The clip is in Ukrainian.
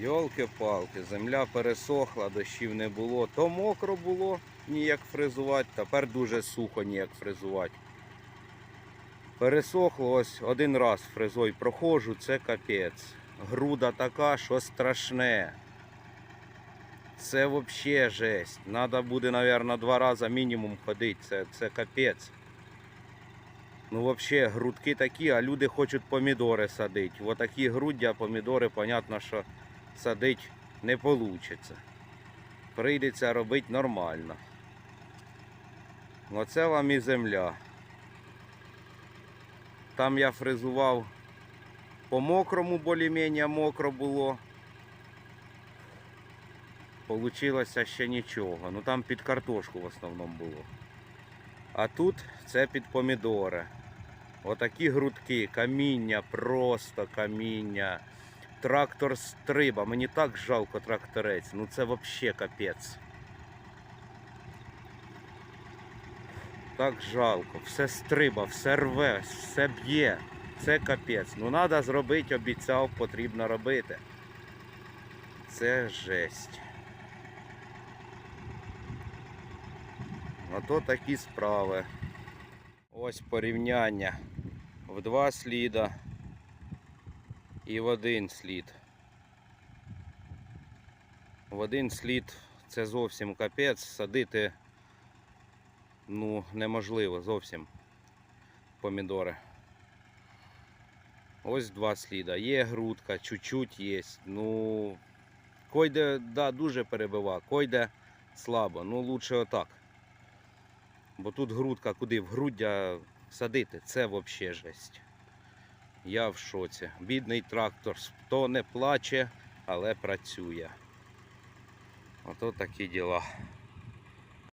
Йолки-палки, земля пересохла, дощів не було. То мокро було ніяк фрезувати, тепер дуже сухо ніяк фрезувати. Пересохло ось один раз фрезой проходжу, це капець. Груда така, що страшне. Це взагалі жесть. Надо буде, мабуть, два рази мінімум ходити. Це, це капець. Ну, взагалі, грудки такі, а люди хочуть помідори садити. Отакі груддя помідори, понятно, що садити не вийде. Прийдеться робити нормально. Оце вам і земля. Там я фрезував по мокрому, більш-менш мокро було. Получилося ще нічого. Ну там під картошку в основному було. А тут це під помідори. Отакі грудки, каміння, просто каміння. Трактор стриба. Мені так жалко тракторець. Ну це взагалі капець. Так жалко. Все стриба, все рве, все б'є. Це капець. Ну треба зробити, обіцяв, потрібно робити. Це жесть. Ото такі справи. Ось порівняння в два сліда і в один слід. В один слід це зовсім капець, садити ну, неможливо зовсім помідори. Ось два сліда. Є грудка, чуть-чуть є. Ну, койде да, дуже перебива, койде слабо. Ну, лучше отак. Бо тут грудка куди в груддя садити, це взагалі жесть. Я в шоці. Бідний трактор, хто не плаче, але працює. Ото такі діла.